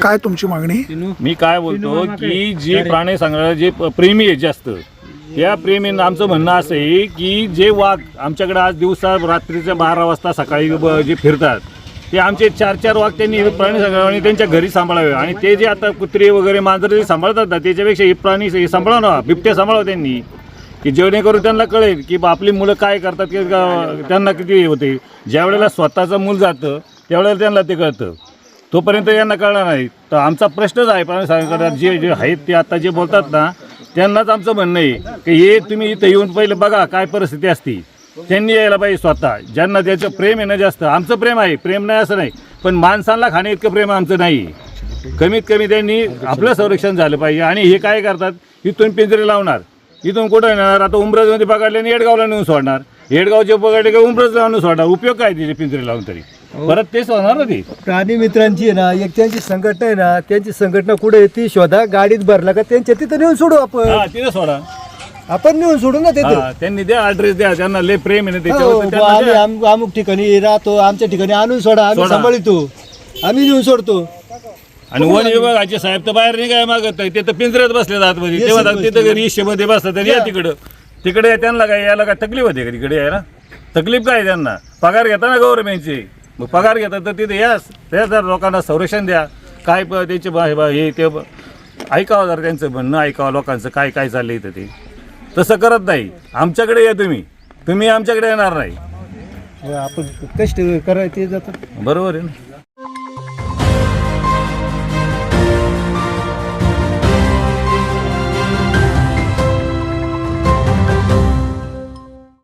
काय तुमची मागणी? मी काय बोलतो की जे प्राणी संग्रहालय जे प्रेमी आहेत जास्त त्या प्रेमींना आमचं म्हणणं असं आहे की जे वाघ आमच्याकडे आज दिवसा रात्रीच्या बारा वाजता सकाळी जे फिरतात ते आमचे चार चार वाघ त्यांनी प्राणी संग्रहालयाने त्यांच्या घरी सांभाळावे. आणि ते जे आता कुत्रे वगैरे मांजरे जे सांभाळतात ना त्याच्यापेक्षा हे प्राणी हे सांभाळा ना बिबट्या सांभाळा त्यांनी. की जेणेकरून त्यांना कळेल की बा आपली मुलं काय करतात की त्यांना किती हे होते. ज्या वेळेला स्वतःचं मूल जातं त्यावेळेला त्यांना ते कळतं. तोपर्यंत यांना कळणार नाही. तर आमचा प्रश्नच आहे पण संग्रहालयात जे जे आहेत ते आता जे बोलतात ना त्यांनाच आमचं म्हणणं आहे की हे तुम्ही इथं येऊन पहिले बघा काय परिस्थिती असती. त्यांनी यायला पाहिजे स्वतः. ज्यांना त्याचं प्रेम आहे ना जास्त आमचं प्रेम आहे. प्रेम नाही असं नाही. पण माणसांना खाणे इतकं प्रेम आमचं नाही. कमीत कमी त्यांनी आपलं संरक्षण झालं पाहिजे. आणि हे काय करतात? इथून पिंजरे लावणार. इथून कुठं येणार आता उमरजमध्ये पकडले आणि येडगावला नेऊन सोडणार. येडगावचे पकडले का उमरज लावून सोडणार. उपयोग काय तिथे पिंजरे लावून तरी? परत तेच होणार ना ते? प्राणी मित्रांची आहे ना एक त्यांची संघटना आहे ना त्यांची संघटना कुठे आहे ती शोधा गाडीत भरला का त्यांच्या तिथं नेऊन सोडू आपण. हा तिथे सोडा. आपण नेऊन सोडू ना तिथे. हा त्यांनी द्या ॲड्रेस द्या त्यांना लय प्रेम आहे ना हो, त्याच्यावर तर बुवा, त्यांना आम्ही द्या. आम- अमुक ठिकाणी राहतो आमच्या ठिकाणी आणून सोडा आम्ही सोडा. सांभाळतो आम्ही नेऊन सोडतो. आणि वन विभागाचे साहेब तर बाहेर निघाय मागत नाही ते तर पिंजऱ्यात बसले जात मध्ये Yes, तेव्हा yes, तिथं मध्ये बसतात या तिकडं. तिकडे त्यांना काय यायला काय तकलीफ होते का तिकडे यायला? तकलीफ काय त्यांना? पगार घेता ना गव्हर्नमेंटचे. मग पगार घेतात तर तिथे या त्या जर लोकांना संरक्षण द्या. काय प- त्यांचे हे ते ऐकावं जर त्यांचं म्हणणं ऐकावं लोकांचं काय काय चाललंय इथं ते. तसं करत नाही. आमच्याकडे या तुम्ही. तुम्ही आमच्याकडे येणार नाही. आपण कष्ट करायचे जातात. बरोबर आहे ना.